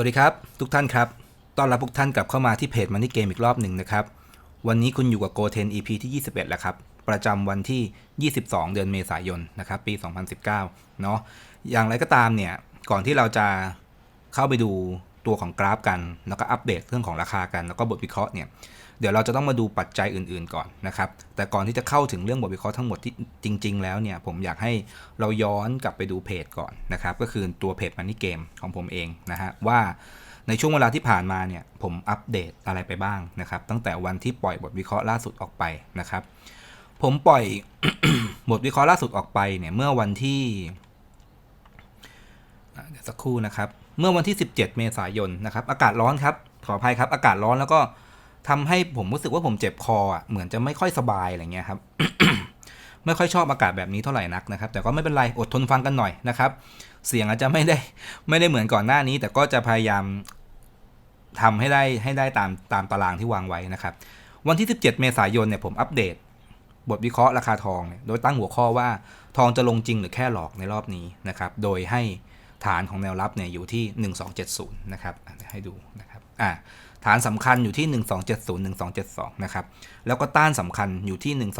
วัสดีครับ ทุกท่านครับต้อนรับทุกท่านกลับเข้ามาที่เพจมันนี่เกมอีกรอบหนึ่งนะครับ วันนี้คุณอยู่กับโกเทน EP ที่ 21 แล้วครับ ประจำวันที่ 22 เดือนเมษายนนะครับปี 2019 เนาะอย่างไรก็ตามเนี่ย ก่อนที่เราจะเข้าไปดู ตัวของกราฟกัน แล้วก็อัปเดตเรื่องของราคากัน แล้วก็บทวิเคราะห์เนี่ย เดี๋ยวเราจะต้องมาดูปัจจัยอื่นๆก่อนนะครับ แต่ก่อนที่จะเข้าถึงเรื่องบทวิเคราะห์ทั้งหมดที่จริง ๆ แล้วเนี่ย ผมอยากให้เราย้อนกลับไปดูเพจก่อนนะครับ ก็คือตัวเพจ Money Game ของผมเองนะฮะว่าในช่วงเวลาที่ผ่านมาเนี่ยผมอัปเดตอะไรไปบ้างนะครับ ตั้งแต่วันที่ปล่อยบทวิเคราะห์ล่าสุดออกไปนะครับ ผมปล่อยบทวิเคราะห์ล่าสุดออกไปเนี่ยเมื่อวันที่เดี๋ยวสักครู่นะครับ เมื่อวันที่ 17 เมษายนนะครับอากาศร้อนครับขออภัยครับ อากาศร้อนแล้วก็ทำให้ผมรู้สึกว่าผมเจ็บคออะเหมือนจะไม่ค่อยสบายอะไรเงี้ยครับ ไม่ค่อยชอบอากาศแบบนี้เท่าไหร่นักนะครับ แต่ก็ไม่เป็นไรอดทนฟังกันหน่อยนะครับ เสียงอาจจะไม่ได้ไม่ได้เหมือนก่อนหน้านี้ แต่ก็จะพยายามทำให้ได้ให้ได้ตามตามตารางที่วางไว้นะครับ วันที่ 17 เมษายนเนี่ยผมอัปเดต บทวิเคราะห์ราคาทอง โดยตั้งหัวข้อว่าทองจะลงจริงหรือแค่หลอกในรอบนี้นะครับ โดยให้ ฐานของแนวรับเนี่ยอยู่ที่ 1270 นะครับให้ดูนะครับอ่าฐานสำคัญอยู่ที่ 1270 1272 นะครับ แล้วก็ต้านสำคัญอยู่ที่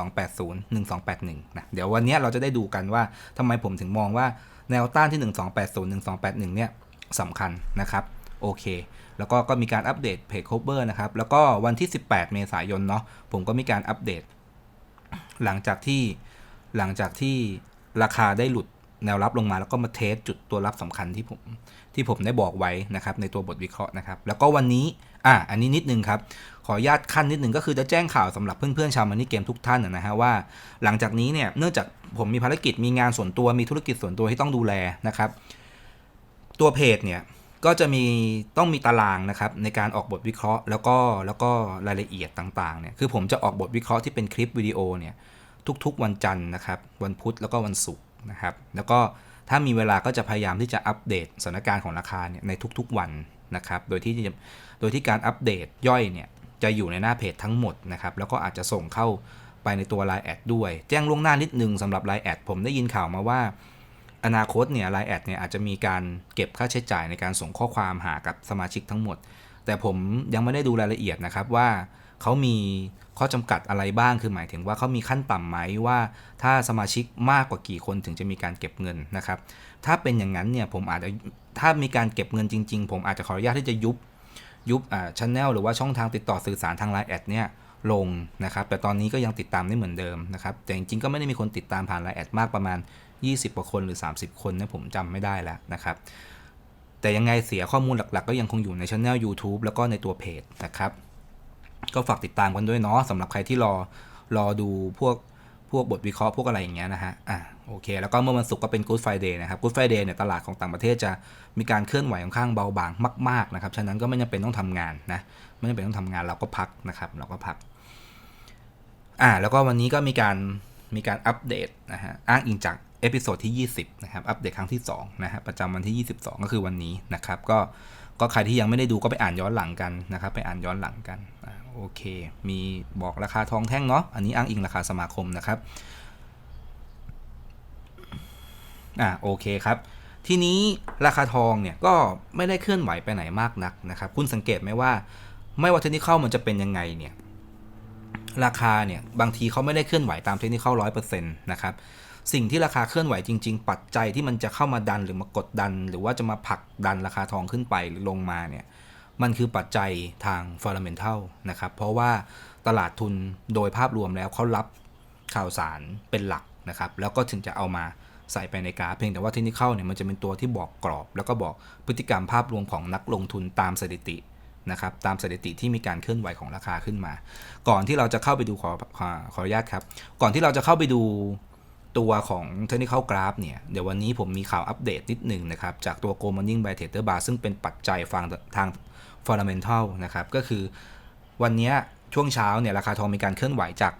1280 1281 นะ เดี๋ยววันนี้เราจะได้ดูกันว่าทำไมผมถึงมองว่าแนวต้านที่ 1280 1281 เนี่ยสำคัญนะครับ โอเค แล้วก็ก็มีการอัปเดตเพจ cover นะครับ แล้วก็วันที่ 18 เมษายนเนาะ ผมก็มีการอัปเดต หลังจากที่หลังจากที่ราคาได้หลุด แนวรับลงมาแล้วก็มาเทสจุดตัวรับสำคัญที่ผมที่ผมได้บอกไว้นะครับในตัวบทวิเคราะห์นะครับแล้วก็วันนี้อะอันนี้นิดนึงครับขออนุญาตขั้นนิดนึงก็คือจะแจ้งข่าวสำหรับเพื่อนๆชาวมันนี่เกมทุกท่านนะฮะว่า หลังจากนี้เนี่ยเนื่องจากผมมีภารกิจมีงานส่วนตัวมีธุรกิจส่วนตัวที่ต้องดูแลนะครับ ตัวเพจเนี่ยก็จะมีต้องมีตารางนะครับในการออกบทวิเคราะห์ แล้วก็แล้วก็รายละเอียดต่างๆเนี่ยคือผมจะออกบทวิเคราะห์ที่เป็นคลิปวิดีโอเนี่ยทุกๆ วันจันทร์นะครับวันพุธแล้วก็วันศุกร์ นะครับ แล้วก็ถ้ามีเวลาก็จะพยายามที่จะอัปเดตสถานการณ์ของราคาเนี่ยในทุกๆวันนะครับ โดยที่โดยที่การอัปเดตย่อยเนี่ยจะอยู่ในหน้าเพจทั้งหมดนะครับ แล้วก็อาจจะส่งเข้าไปในตัว Line แอดด้วย แจ้งล่วงหน้านิดนึงสำหรับ Line แอดผมได้ยินข่าวมาว่า อนาคตเนี่ยไลน์แอดเนี่ยอาจจะมีการเก็บค่าใช้จ่ายในการส่งข้อความหากับสมาชิกทั้งหมด แต่ผมยังไม่ได้ดูรายละเอียดนะครับว่าเขามี ข้อจำกัดอะไรบ้างคือหมายถึงว่าเขามีขั้นต่ำไหมว่า ถ้าสมาชิกมากกว่ากี่คนถึงจะมีการเก็บเงินนะครับ ถ้าเป็นอย่างนั้นเนี่ยผมอาจจะถ้ามีการเก็บเงินจริง ๆ ผมอาจจะขออนุญาตที่จะยุบยุบอ่าชแนลหรือว่าช่องทางติดต่อสื่อสารทางไลน์แอดเนี่ยลงนะครับ แต่ตอนนี้ก็ยังติดตามได้เหมือนเดิมนะครับ แต่จริงๆก็ไม่ได้มีคนติดตามผ่านไลน์แอดมากประมาณ 20กว่าคนหรือ 30 คนเนี่ยผมจำไม่ได้แล้วนะครับ แต่ยังไงเสียข้อมูลหลักๆ ก็ยังคงอยู่ในช anel YouTube แล้วก็ในตัวเพจนะครับ ก็ฝากติดตามกันด้วยเนาะสำหรับใครที่รอรอดูพวกพวกบทวิเคราะห์พวกอะไรอย่างเงี้ยนะฮะ อะโอเค แล้วก็เมื่อวันศุกร์ก็เป็น Good Friday นะครับ Good Friday เนี่ยตลาดของต่างประเทศจะมีการเคลื่อนไหวค่อนข้างเบาบางมากๆนะครับ ฉะนั้นก็ไม่จำเป็นต้องทำงานนะ ไม่จำเป็นต้องทำงานเราก็พักนะครับ เราก็พัก อ่า แล้วก็วันนี้ก็มีการมีการอัปเดตนะฮะ อ้างอิงจากเอพิโซดที่ 20 นะครับ อัปเดตครั้งที่2นะฮะ ประจำวันที่ 22 ก็คือวันนี้นะครับ ก็ ก็ใครที่ยังไม่ได้ดูก็ไปอ่านย้อนหลังกันนะครับ ไปอ่านย้อนหลังกัน โอเค มีบอกราคาทองแท่งเนาะ อันนี้อ้างอิงราคาสมาคมนะครับ อ่าโอเคครับ ทีนี้ราคาทองเนี่ยก็ไม่ได้เคลื่อนไหวไปไหนมากนักนะครับ คุณสังเกตไหมว่า ไม่ว่าเทคนิคเข้ามันจะเป็นยังไงเนี่ย ราคาเนี่ยบางทีเขาไม่ได้เคลื่อนไหวตามเทคนิคเข้าร้อยเปอร์เซ็นต์นะครับ สิ่งที่ราคาเคลื่อนไหวจริง ๆ ปัจจัยที่มันจะเข้ามาดันหรือมากดดัน หรือว่าจะมาผลักดันราคาทองขึ้นไปหรือลงมาเนี่ย มันคือปัจจัยทางฟันดัเมนทัลนะครับ เพราะว่าตลาดทุนโดยภาพรวมแล้วเขารับข่าวสารเป็นหลักนะครับ แล้วก็ถึงจะเอามาใส่ไปในกราฟเพียงแต่ว่าเทคนิคเข้าเนี่ยมันจะเป็นตัวที่บอกกรอบ แล้วก็บอกพฤติกรรมภาพรวมของนักลงทุนตามสถิตินะครับตามสถิติที่มีการเคลื่อนไหวของราคาขึ้นมา ก่อนที่เราจะเข้าไปดูขอขอขออนุญาตครับ ก่อนที่เราจะเข้าไปดู ตัวของ Technical Graph เนี่ย เดี๋ยววันนี้ผมมีข่าวอัปเดตนิดหนึ่งนะครับ จากตัว Go Morning by Tether Bar ซึ่งเป็นปัจจัยฟังทาง Fundamental นะครับ ก็คือวันนี้ช่วงเช้าเนี่ย ราคาทองมีการเคลื่อนไหวจาก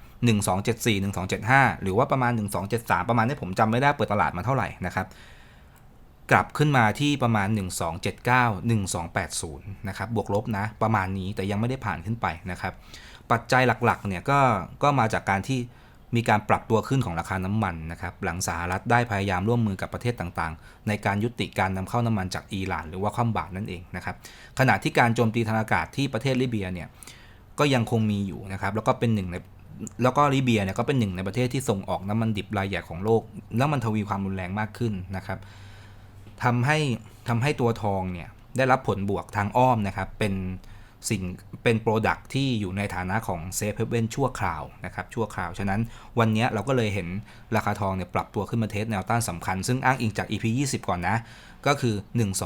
1274 1275 หรือว่าประมาณ 1273 ประมาณนี้ผมจำไม่ได้เปิดตลาดมาเท่าไหร่นะครับ กลับขึ้นมาที่ประมาณ 1279 1280 นะครับ บวกลบนะ ประมาณนี้แต่ยังไม่ได้ผ่านขึ้นไปนะครับ ปัจจัยหลักๆเนี่ยก็ก็มาจากการที่ มีการปรับตัวขึ้นของราคาน้ำมันนะครับหลังสหรัฐได้พยายามร่วมมือกับประเทศต่างๆ ในการยุติการนำเข้าน้ำมันจากอิหร่านหรือว่าคว่ำบาตรนั่นเองนะครับขณะที่การโจมตีทางอากาศที่ประเทศลิเบียเนี่ยก็ยังคงมีอยู่นะครับแล้วก็เป็นหนึ่งในแล้วก็ลิเบียเนี่ยก็เป็นหนึ่งในประเทศที่ส่งออกน้ำมันดิบรายใหญ่ของโลกแล้วมันทวีความรุนแรงมากขึ้นนะครับทำให้ทำให้ตัวทองเนี่ยได้รับผลบวกทางอ้อมนะครับเป็น สิ่งเป็นโปรดักที่อยู่ในฐานะของเซฟเฮเว่นชั่วคราวนะครับชั่วคราว ฉะนั้นวันนี้เราก็เลยเห็นราคาทองเนี่ยปรับตัวขึ้นมาเทสแนวต้านสำคัญ ซึ่งอ้างอิงจาก EP 20 ก่อนนะ ก็คือ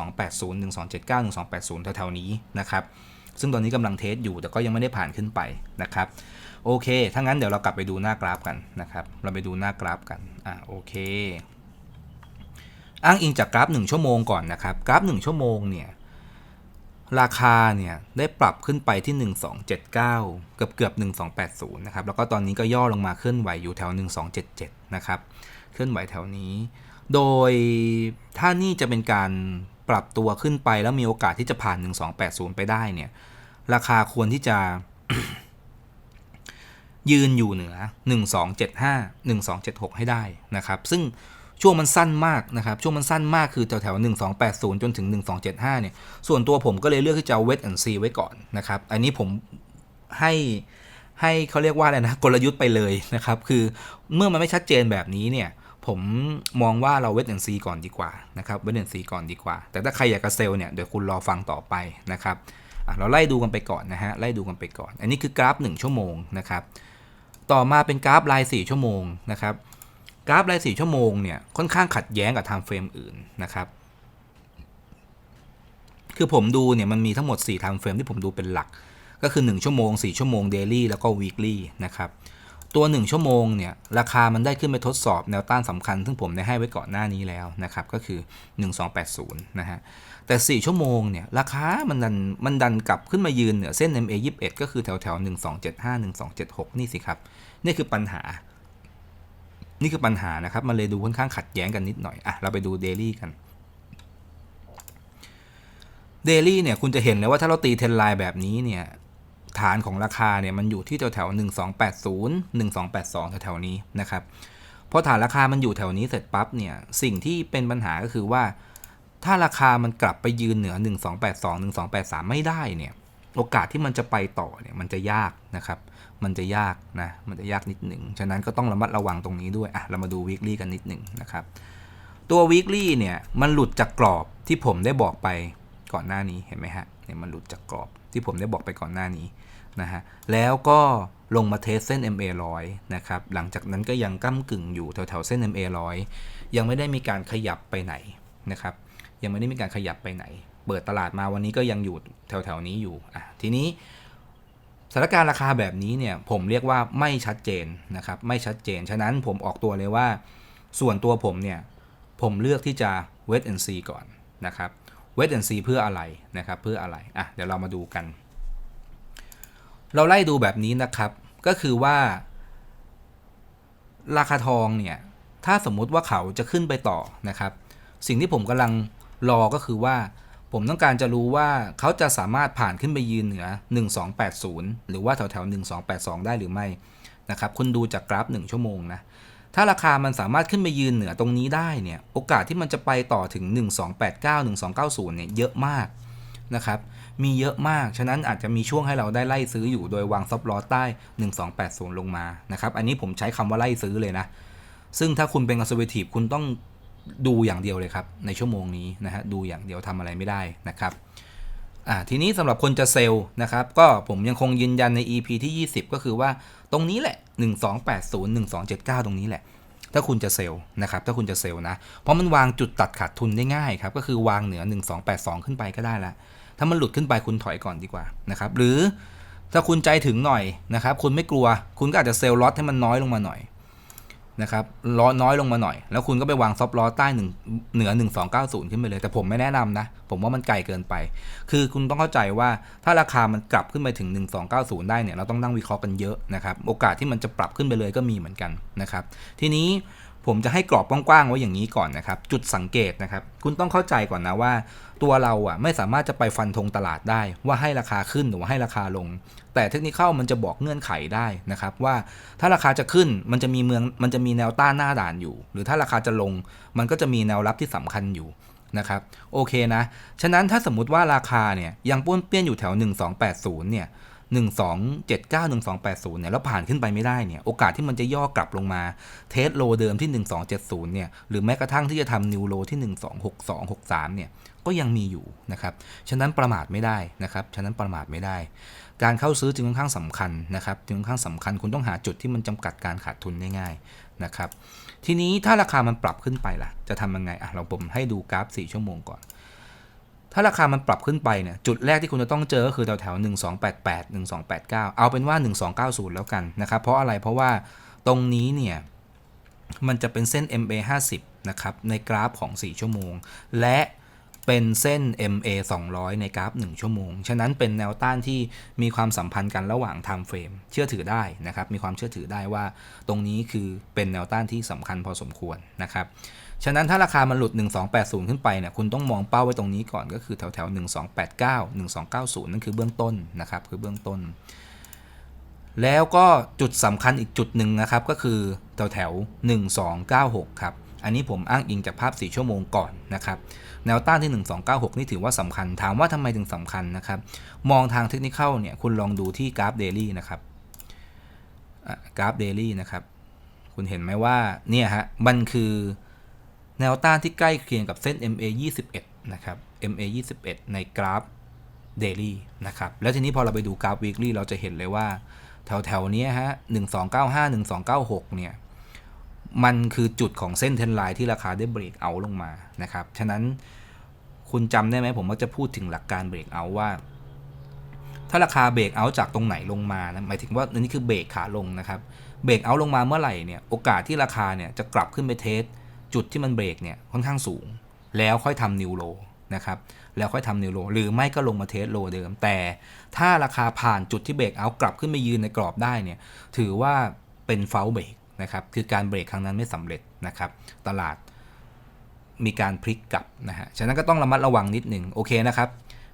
1280 1279 1280 แถวๆนี้นะครับ ซึ่งตอนนี้กำลังเทสอยู่แต่ก็ยังไม่ได้ผ่านขึ้นไปนะครับ โอเค ถ้างั้นเดี๋ยวเรากลับไปดูหน้ากราฟกันนะครับ เราไปดูหน้ากราฟกัน อะโอเค อ้างอิงจากกราฟ 1 ชั่วโมงก่อนนะครับ กราฟ 1 ชั่วโมงเนี่ย ราคาเนี่ยได้ปรับขึ้นไปที่ 1279 เกือบเกือบ1280 นะครับ แล้วก็ตอนนี้ก็ย่อลงมาเคลื่อนไหวอยู่แถว 1277 นะครับ เคลื่อนไหวแถวนี้ โดยถ้านี่จะเป็นการปรับตัวขึ้นไปแล้วมีโอกาสที่จะผ่าน 1280 ไปได้เนี่ย ราคาควรที่จะยืนอยู่เหนือ 1275 1276 ให้ได้นะครับ ซึ่ง ช่วงมันสั้นมากนะครับ ช่วงมันสั้นมากคือแถวแถวๆ1280 จนถึง 1275 เนี่ย ส่วนตัวผมก็เลยเลือกที่จะเวทแอนซีไว้ก่อนนะครับ อันนี้ผมให้ให้เขาเรียกว่าอะไรนะกลยุทธ์ไปเลยนะครับ คือเมื่อมันไม่ชัดเจนแบบนี้เนี่ย ผมมองว่าเราเวทแอนซีก่อนดีกว่านะครับเวทแอนซีก่อนดีกว่า แต่ถ้าใครอยากจะเซลเนี่ยเดี๋ยวคุณรอฟังต่อไปนะครับเราไล่ดูกันไปก่อนนะฮะไล่ดูกันไปก่อน อันนี้คือกราฟ 1 ชั่วโมงนะครับต่อมาเป็นกราฟราย 4 ชั่วโมงนะครับ กราฟราย4ชั่วโมงเนี่ยค่อนข้างขัดแย้งกับไทม์เฟรมอื่นนะครับ คือผมดูเนี่ยมันมีทั้งหมด4 time frame ที่ผมดูเป็นหลัก ก็คือ 1 ชั่วโมง 4 ชั่วโมง daily แล้วก็ weekly นะครับตัว 1 ชั่วโมงเนี่ยราคามันได้ขึ้นไปทดสอบแนวต้านสำคัญ ซึ่งผมได้ให้ไว้ก่อนหน้านี้แล้วนะครับ ก็คือ 1280 นะฮะ แต่ 4 ชั่วโมงเนี่ยราคามันดันมันดันกลับขึ้นมายืนเหนือเส้น MA 21 ก็คือแถวแถว1275 1276 นี่สิครับ นี่คือปัญหา นี่คือปัญหานะครับ มันเลยดูค่อนข้างขัดแย้งกันนิดหน่อย อะ เราไปดูเดลี่กันเดลี่เนี่ยคุณจะเห็นเลยว่าถ้าเราตีเทรนไลน์แบบนี้เนี่ยฐานของราคาเนี่ยมันอยู่ที่แถวแถว1280 1282แถวๆนี้นะครับพอฐานราคามันอยู่แถวนี้เสร็จปั๊บเนี่ยสิ่งที่เป็นปัญหาก็คือว่า ถ้าราคามันกลับไปยืนเหนือ 1282 1283 ไม่ได้เนี่ย โอกาสที่มันจะไปต่อเนี่ยมันจะยากนะครับ มันจะยากนะ มันจะยากนิดหนึ่ง ฉะนั้นก็ต้องระมัดระวังตรงนี้ด้วย อะ เรามาดู weekly กันนิดหนึ่งนะครับ ตัว weekly เนี่ย มันหลุดจากกรอบที่ผมได้บอกไปก่อนหน้านี้ เห็นไหมฮะ เนี่ย มันหลุดจากกรอบที่ผมได้บอกไปก่อนหน้านี้นะฮะ แล้วก็ลงมาเทสเส้น MA 100นะครับ หลังจากนั้นก็ยังก้ากึ่งอยู่แถวๆเส้น MA 100ยังไม่ได้มีการขยับไปไหนนะครับ ยังไม่ได้มีการขยับไปไหน เปิดตลาดมาวันนี้ก็ยังอยู่แถวๆนี้อยู่อะทีนี้สถานการณ์ราคาแบบนี้เนี่ยผมเรียกว่าไม่ชัดเจนนะครับไม่ชัดเจน ฉะนั้นผมออกตัวเลยว่า ส่วนตัวผมเนี่ยผมเลือกที่จะ wait and see ก่อนนะครับ wait and see เพื่ออะไรนะครับเพื่ออะไรอะเดี๋ยวเรามาดูกัน เราไล่ดูแบบนี้นะครับ ก็คือว่า ราคาทองเนี่ยถ้าสมมุติว่าเขาจะขึ้นไปต่อนะครับ สิ่งที่ผมกำลังรอก็คือว่า ผมต้องการจะรู้ว่าเขาจะสามารถผ่านขึ้นไปยืนเหนือ 1280 หรือว่าแถวแถว1282 ได้หรือไม่นะครับคุณดูจากกราฟ 1 ชั่วโมงนะถ้าราคามันสามารถขึ้นไปยืนเหนือตรงนี้ได้เนี่ยโอกาสที่มันจะไปต่อถึง 1289 1290 เนี่ยเยอะมากนะครับมีเยอะมาก ฉะนั้นอาจจะมีช่วงให้เราได้ไล่ซื้ออยู่โดยวางซับลอสใต้ 1280 ลงมานะครับอันนี้ผมใช้คำว่าไล่ซื้อเลยนะซึ่งถ้าคุณเป็น conservative คุณต้อง ดูอย่างเดียวเลยครับ ในชั่วโมงนี้นะฮะดูอย่างเดียวทำอะไรไม่ได้นะครับอ่าทีนี้สำหรับคนจะเซลล์นะครับ ก็ผมยังคงยืนยันใน EP ที่ 20 ก็คือว่าตรงนี้แหละ 1280 1279 ตรงนี้แหละ ถ้าคุณจะเซลล์นะครับ ถ้าคุณจะเซลล์นะ เพราะมันวางจุดตัดขาดทุนได้ง่ายครับ ก็คือวางเหนือ 1282 ขึ้นไปก็ได้ละถ้ามันหลุดขึ้นไปคุณถอยก่อนดีกว่านะครับ หรือถ้าคุณใจถึงหน่อยนะครับ คุณไม่กลัว คุณก็อาจจะเซลล์ล็อตให้มันน้อยลงมาหน่อย นะครับล้อน้อยลงมาหน่อย แล้วคุณก็ไปวางซอฟล้อใต้หนึ่งเหนือ 1290 ขึ้นไปเลย แต่ผมไม่แนะนำนะ ผมว่ามันไกลเกินไป คือคุณต้องเข้าใจว่าถ้าราคามันกลับขึ้นไปถึง 1290 ได้เนี่ยเราต้องนั่งวิเคราะห์กันเยอะนะครับ โอกาสที่มันจะปรับขึ้นไปเลยก็มีเหมือนกันนะครับ ทีนี้ ผมจะให้กรอบกว้างๆไว้อย่างนี้ก่อนนะครับ จุดสังเกตนะครับ คุณต้องเข้าใจก่อนนะว่า ตัวเราอะไม่สามารถจะไปฟันธงตลาดได้ ว่าให้ราคาขึ้นหรือว่าให้ราคาลง แต่เทคนิคเข้ามันจะบอกเงื่อนไขได้นะครับว่าถ้าราคาจะขึ้นมันจะมีเมืองมันจะมีแนวต้านหน้าด่านอยู่ หรือถ้าราคาจะลง มันก็จะมีแนวรับที่สำคัญอยู่นะครับโอเคนะ ฉะนั้นถ้าสมมติว่าราคาเนี่ยยังป้วนเปี้ยนอยู่แถว 1280เนี่ย 1279 1280เนี่ยแล้วผ่านขึ้นไปไม่ได้เนี่ยโอกาสที่มันจะย่อกลับลงมาเทสโลเดิมที่ 1270เนี่ยหรือแม้กระทั่งที่จะทำนิวโลที่ 1262 63เนี่ยก็ยังมีอยู่นะครับฉะนั้นประมาทไม่ได้นะครับฉะนั้นประมาทไม่ได้ การเข้าซื้อจึงค่อนข้างสำคัญนะครับจึงค่อนข้างสำคัญคุณต้องหาจุดที่มันจำกัดการขาดทุนได้ง่ายนะครับทีนี้ถ้าราคามันปรับขึ้นไปล่ะจะทำยังไงอะเราผมให้ดูกราฟ 4 ชั่วโมงก่อน ถ้าราคามันปรับขึ้นไปเนี่ยจุดแรกที่คุณจะต้องเจอก็คือแถวแถว1288 1289 เอาเป็นว่า 1290 แล้วกันนะครับ เพราะอะไรเพราะว่าตรงนี้เนี่ยมันจะเป็นเส้น MA 50นะครับในกราฟของ 4 ชั่วโมง และเป็นเส้น MA 200 ในกราฟ 1 ชั่วโมง ฉะนั้นเป็นแนวต้านที่มีความสัมพันธ์กันระหว่าง time frame เชื่อถือได้นะครับ มีความเชื่อถือได้ว่าตรงนี้คือเป็นแนวต้านที่สำคัญพอสมควรนะครับ ฉะนั้นถ้าราคามันหลุด 1280 ขึ้นไปเนี่ยคุณต้องมองเป้าไว้ตรงนี้ก่อนก็คือแถวแถว1289 1290 นั่นคือเบื้องต้นนะครับคือเบื้องต้น แล้วก็จุดสำคัญอีกจุดหนึ่งนะครับก็คือแถวแถว1296 ครับอันนี้ผมอ้างอิงจากภาพ 4 ชั่วโมงก่อนนะครับ แนวต้านที่ 1296 นี่ถือว่าสำคัญ ถามว่าทำไมถึงสำคัญนะครับ มองทางเทคนิคเข้าเนี่ย คุณลองดูที่กราฟเดลี่นะครับ กราฟเดลี่นะครับ คุณเห็นไหมว่า เนี่ยฮะ มันคือ แนวต้านที่ใกล้เคียงกับเส้น MA 21นะครับ MA 21ในกราฟ Daily นะครับ แล้วทีนี้พอเราไปดูกราฟ Weekly เราจะเห็นเลยว่า แถวแถวๆเนี้ยฮะ 1295 1296 เนี่ย มันคือจุดของเส้นเทรนไลน์ที่ราคาได้เบรกเอาลงมานะครับ ฉะนั้นคุณจำได้ไหมผมมักจะพูดถึงหลักการเบรกเอาว่า ถ้าราคาเบรกเอาจากตรงไหนลงมานะหมายถึงว่าอันนี้คือเบรกขาลงนะครับเบรกเอาลงมาเมื่อไหร่เนี่ยโอกาสที่ราคาเนี่ยจะกลับขึ้นไปเทส จุดที่มันเบรกเนี่ยค่อนข้างสูง แล้วค่อยทำนิวโลนะครับแล้วค่อยทำนิวโลหรือไม่ก็ลงมาเทสโลเดิม แต่ถ้าราคาผ่านจุดที่เบรกเอากลับขึ้นไปยืนในกรอบได้เนี่ยถือว่าเป็นเฟลเบรกนะครับคือการเบรกครั้งนั้นไม่สำเร็จนะครับตลาดมีการพลิกกลับนะฮะฉะนั้นก็ต้องระมัดระวังนิดหนึ่งโอเคนะครับ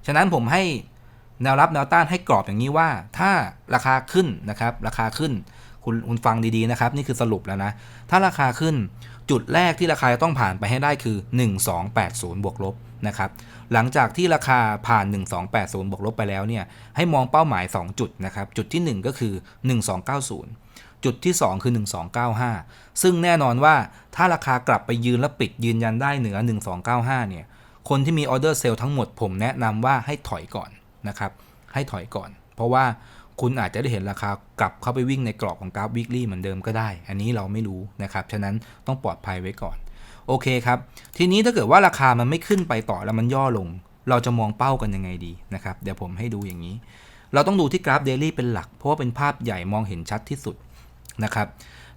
ฉะนั้นผมให้แนวรับแนวต้านให้กรอบอย่างนี้ว่า ถ้าราคาขึ้นนะครับราคาขึ้นคุณคุณฟังดีๆนะครับ นี่คือสรุปแล้วนะ ถ้าราคาขึ้น จุดแรกที่ราคาจะต้องผ่านไปให้ได้คือ 1280 บวกลบนะครับหลังจากที่ราคาผ่าน 1280 บวกลบไปแล้วเนี่ยให้มองเป้าหมาย 2 จุดนะครับจุดที่ 1 ก็คือ 1290 จุดที่ 2 คือ 1295 ซึ่งแน่นอนว่าถ้าราคากลับไปยืนและปิดยืนยันได้เหนือ 1295 เนี่ยคนที่มีออเดอร์เซลล์ทั้งหมดผมแนะนำว่าให้ถอยก่อนนะครับให้ถอยก่อน เพราะว่า คุณอาจจะได้เห็นราคากลับเข้าไปวิ่งในกรอบของกราฟ weekly เหมือนเดิมก็ได้ อันนี้เราไม่รู้นะครับ ฉะนั้นต้องปลอดภัยไว้ก่อน โอเคครับ ทีนี้ถ้าเกิดว่าราคามันไม่ขึ้นไปต่อแล้วมันย่อลง เราจะมองเป้ากันยังไงดีนะครับ เดี๋ยวผมให้ดูอย่างนี้ เราต้องดูที่กราฟ daily เป็นหลัก เพราะว่าเป็นภาพใหญ่มองเห็นชัดที่สุดนะครับ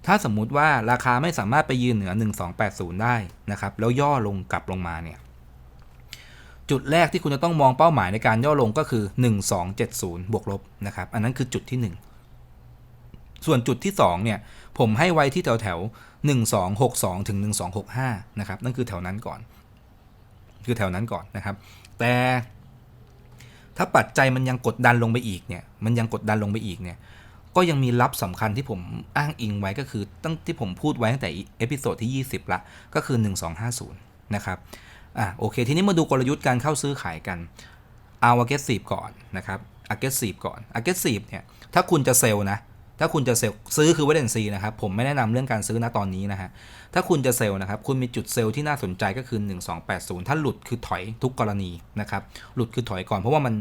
ถ้าสมมุติว่าราคาไม่สามารถไปยืนเหนือ 1280 ได้นะครับ แล้วย่อลงกลับลงมาเนี่ย จุดแรกที่คุณจะต้องมองเป้าหมายในการย่อลงก็คือ 1270 บวกลบนะครับ อันนั้นคือจุดที่ 1 ส่วนจุดที่ 2 เนี่ย ผมให้ไว้ที่แถวแถว1262 ถึง 1265 นะครับ นั่นคือแถวนั้นก่อน คือแถวนั้นก่อนนะครับ แต่ถ้าปัจจัยมันยังกดดันลงไปอีกเนี่ย มันยังกดดันลงไปอีกเนี่ย ก็ยังมีลับสำคัญที่ผมอ้างอิงไว้ก็คือตั้งที่ผมพูดไว้ตั้งแต่เอพิโซดที่ 20 ละ ก็คือ 1250 นะครับ อะโอเค ทีนี้มาดูกลยุทธ์การเข้าซื้อขายกัน เอา aggressive ก่อนนะครับ aggressive ก่อน aggressive เนี่ย ถ้าคุณจะเซลล์นะ ถ้าคุณจะเซลล์ซื้อคือ wait and see นะครับ ผมไม่แนะนำเรื่องการซื้อนะตอนนี้นะฮะ ถ้าคุณจะเซลล์นะครับ คุณมีจุดเซลล์ที่น่าสนใจก็คือ 1280 ถ้าหลุดคือถอยทุกกรณีนะครับ หลุดคือถอยก่อนเพราะว่ามัน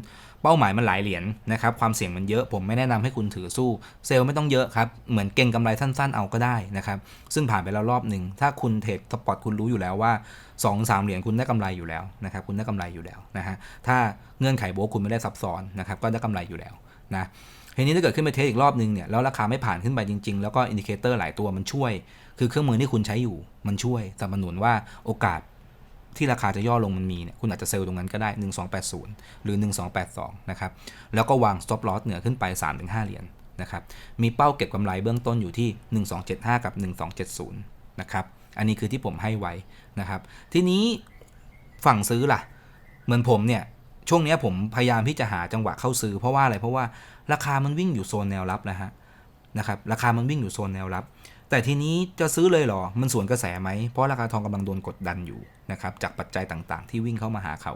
เป้าหมายมันหลายเหรียญนะครับความเสี่ยงมันเยอะผมไม่แนะนำให้คุณถือสู้ เซลล์ไม่ต้องเยอะครับ เหมือนเก่งกำไรสั้นๆเอาก็ได้นะครับ ซึ่งผ่านไปแล้วรอบหนึ่งถ้าคุณเทรดสปอตคุณรู้อยู่แล้วว่า2 3เหรียญคุณได้กำไรอยู่แล้วนะครับคุณได้กำไรอยู่แล้วนะฮะถ้าเงื่อนไขโบคุณไม่ได้ซับซ้อนนะครับก็ได้กำไรอยู่แล้วนะทีนี้ถ้าเกิดขึ้นไปเทสอีกรอบนึงเนี่ยแล้วราคาไม่ผ่านขึ้นไปจริง ๆ แล้วก็อินดิเคเตอร์หลายตัวมันช่วย คือเครื่องมือที่คุณใช้อยู่มันช่วยสนับสนุนว่าโอกาส ที่ราคาจะย่อลงมันมีเนี่ยคุณอาจจะเซลล์ตรงนั้นก็ได้ 1280 หรือ 1282 นะครับ แล้วก็วาง stop loss เหนือขึ้นไป 3-5 เหรียญนะครับ มีเป้าเก็บกำไรเบื้องต้นอยู่ที่ 1275 กับ 1270 นะครับ อันนี้คือที่ผมให้ไว้นะครับ ทีนี้ฝั่งซื้อล่ะ เหมือนผมเนี่ย ช่วงนี้ผมพยายามที่จะหาจังหวะเข้าซื้อ เพราะว่าอะไร เพราะว่าราคามันวิ่งอยู่โซนแนวรับนะฮะ นะครับ ราคามันวิ่งอยู่โซนแนวรับ แต่ทีนี้จะซื้อเลยเหรอ มันสวนกระแสไหม เพราะราคาทองกำลังโดนกดดันอยู่นะครับจากปัจจัยต่างๆ ที่วิ่งเข้ามาหาเขา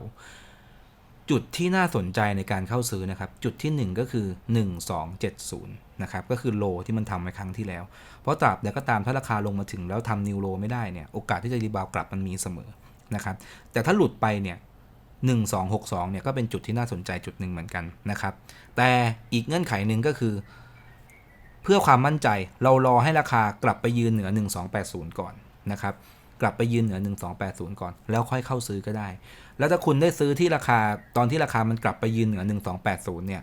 จุดที่น่าสนใจในการเข้าซื้อนะครับ จุดที่ 1 ก็คือ 1270นะครับก็คือโลที่มันทำไว้ครั้งที่แล้ว เพราะตราบใดก็ตามถ้าราคาลงมาถึงแล้วทำนิวโลไม่ได้เนี่ยโอกาสที่จะรีบาวกลับมันมีเสมอนะครับแต่ถ้าหลุดไปเนี่ย1262เนี่ยก็เป็นจุดที่น่าสนใจจุดหนึ่งเหมือนกันนะครับแต่อีกเงื่อนไขหนึ่งก็คือ เพื่อความมั่นใจเรารอให้ราคากลับไปยืนเหนือ 1280 ก่อนนะครับกลับไปยืนเหนือ 1280 ก่อน แล้วค่อยเข้าซื้อก็ได้ แล้วถ้าคุณได้ซื้อที่ราคาตอนที่ราคามันกลับไปยืนเหนือ 1280 เนี่ย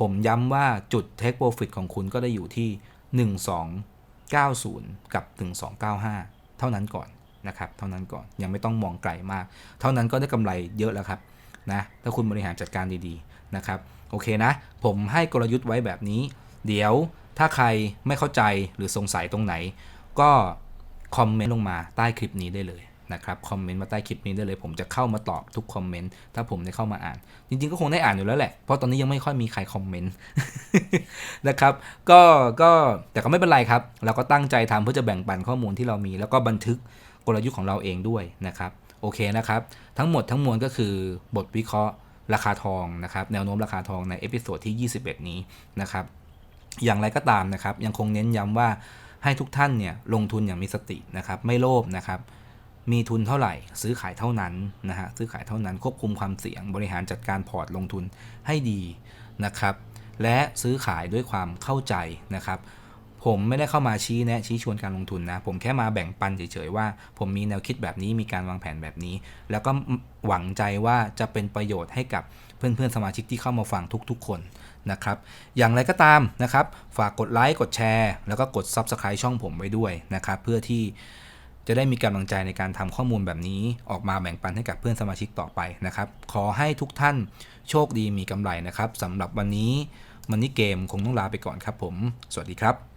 ผมย้ำว่าจุด take profit ของคุณก็ได้อยู่ที่ 1290 กับ 1295 เท่านั้นก่อนนะครับ เท่านั้นก่อน ยังไม่ต้องมองไกลมาก เท่านั้นก็ได้กำไรเยอะแล้วครับนะ ถ้าคุณบริหารจัดการดีๆนะครับ โอเคนะ ผมให้กลยุทธ์ไว้แบบนี้ เดี๋ยว ถ้าใครไม่เข้าใจหรือสงสัยตรงไหน ก็คอมเมนต์ลงมาใต้คลิปนี้ได้เลยนะครับคอมเมนต์มาใต้คลิปนี้ได้เลย ผมจะเข้ามาตอบทุกคอมเมนต์ถ้าผมได้เข้ามาอ่าน จริงๆก็คงได้อ่านอยู่แล้วแหละ เพราะตอนนี้ยังไม่ค่อยมีใครคอมเมนต์นะครับก็ก็แต่ก็ไม่เป็นไรครับ เราก็ตั้งใจทำเพื่อจะแบ่งปันข้อมูลที่เรามี แล้วก็บันทึกกลยุทธ์ของเราเองด้วยนะครับโอเคนะครับ ทั้งหมดทั้งมวลก็คือบทวิเคราะห์ราคาทองนะครับแนวโน้มราคาทองในเอพิโซดที่ 21 นี้นะครับ อย่างไรก็ตามนะครับ ยังคงเน้นย้ำว่าให้ทุกท่านเนี่ยลงทุนอย่างมีสตินะครับ ไม่โลภนะครับ มีทุนเท่าไหร่ ซื้อขายเท่านั้นนะฮะซื้อขายเท่านั้นควบคุมความเสี่ยงบริหารจัดการพอร์ตลงทุนให้ดีนะครับ และซื้อขายด้วยความเข้าใจนะครับ ผมไม่ได้เข้ามาชี้แนะชี้ชวนการลงทุนนะ ผมแค่มาแบ่งปันเฉยๆว่า ผมมีแนวคิดแบบนี้มีการวางแผนแบบนี้ แล้วก็หวังใจว่าจะเป็นประโยชน์ให้กับเพื่อนๆสมาชิกที่เข้ามาฟังทุก ๆ คน นะครับ อย่างไรก็ตามนะครับ ฝากกดไลค์กดแชร์ แล้วก็กด Subscribe ช่องผมไว้ด้วยนะครับ เพื่อที่จะได้มีกำลังใจในการทำข้อมูลแบบนี้ออกมาแบ่งปันให้กับเพื่อนสมาชิกต่อไปนะครับ ขอให้ทุกท่านโชคดีมีกำไรนะครับสำหรับวันนี้มันนี่เกมคงต้องลาไปก่อนครับผม สวัสดีครับ